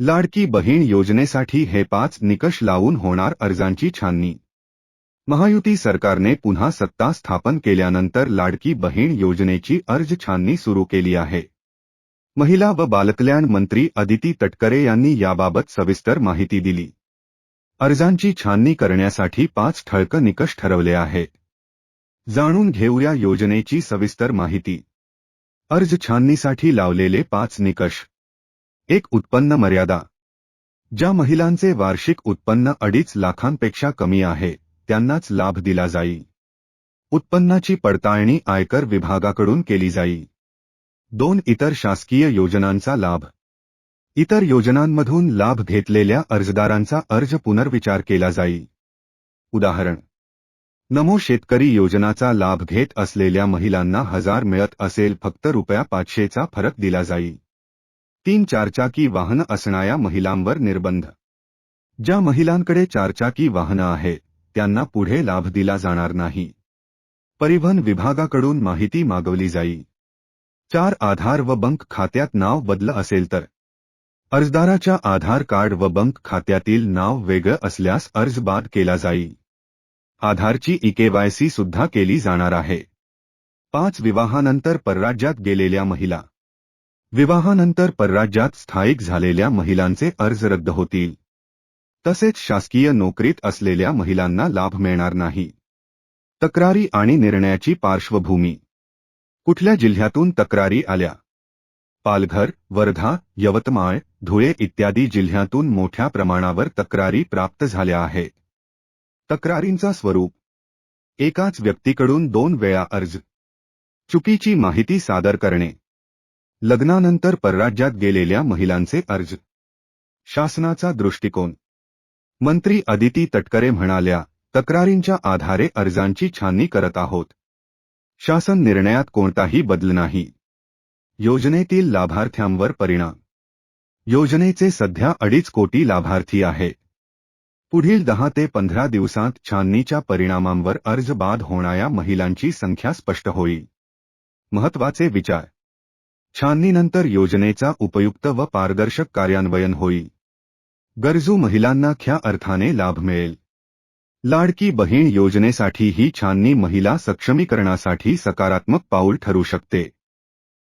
लाडकी बहीण योजनेसाठी हे पाच निकष लावून होणार अर्जांची छाननी. महायुती सरकारने पुन्हा सत्ता स्थापन केल्यानंतर लाडकी बहीण योजनेची अर्ज छाननी सुरू केली आहे. महिला व बालकल्याण मंत्री अदिती तटकरे यांनी याबाबत सविस्तर माहिती दिली. अर्जांची छाननी करण्यासाठी पाच ठळक निकष ठरवले आहेत जाणून घेऊया योजनेची सविस्तर माहिती. अर्ज छाननीसाठी लावलेले पाच निकष. एक उत्पन्न मर्यादा. ज्या महिलांचे वार्षिक उत्पन्न अडीच लाखांपेक्षा कमी आहे त्यांनाच लाभ दिला जाईल उत्पन्नाची पडताळणी आयकर विभागाकडून केली जाईल दोन इतर शासकीय योजनांचा लाभ. इतर योजनांमधून लाभ घेतलेल्या अर्जदारांचा अर्ज पुनर्विचार केला जाईल उदाहरण. नमो शेतकरी योजनाचा लाभ घेत असलेल्या महिलांना हजार मिळत असेल फक्त रुपया पाचशेचा फरक दिला जाईल तीन चारचाकी वाहन असणाऱ्या महिलांवर निर्बंध. ज्या महिलांकडे चारचाकी वाहनं आहे त्यांना पुढे लाभ दिला जाणार नाही. परिवहन विभागाकडून माहिती मागवली जाईल चार आधार व बंक खात्यात नाव बदल असेल तर. अर्जदाराच्या आधार कार्ड व बंक खात्यातील नाव वेगळं असल्यास अर्ज बाद केला जाईल आधारची इकेवायसी सुद्धा केली जाणार आहे. पाच विवाहानंतर परराज्यात गेलेल्या महिला. विवाहानंतर परराज्यात स्थायिक झालेल्या महिलांचे अर्ज रद्द होतील. तसेच शासकीय नोकरीत असलेल्या महिलांना लाभ मिळणार नाही. तक्रारी आणि निर्णयाची पार्श्वभूमी. कुठल्या जिल्ह्यातून तक्रारी आल्या? पालघर वर्धा यवतमाळ धुळे इत्यादी जिल्ह्यातून मोठ्या प्रमाणावर तक्रारी प्राप्त झाल्या आहेत. तक्रारींचा स्वरूप. एकाच व्यक्तीकडून दोन वेळा अर्ज. चुकीची माहिती सादर करणे. लग्नानंतर परराज्यात गेलेल्या महिलांचे अर्ज. शासनाचा दृष्टिकोन. मंत्री अदिती तटकरे म्हणाल्या तक्रारींच्या आधारे अर्जांची छाननी करत आहोत. शासन निर्णयात कोणताही बदल नाही. योजनेतील लाभार्थ्यांवर परिणाम. योजनेचे सध्या अडीच कोटी लाभार्थी आहे. पुढील दहा ते पंधरा दिवसांत छाननीच्या परिणामांवर अर्ज बाद होणाऱ्या महिलांची संख्या स्पष्ट होईल. महत्त्वाचे विचार. छाननीनंतर योजनेचा उपयुक्त व पारदर्शक कार्यान्वयन होईल गरजू महिलांना ख्या अर्थाने लाभ मिळेल. लाडकी बहीण योजनेसाठी ही छाननी महिला सक्षमीकरणासाठी सकारात्मक पाऊल ठरू शकते.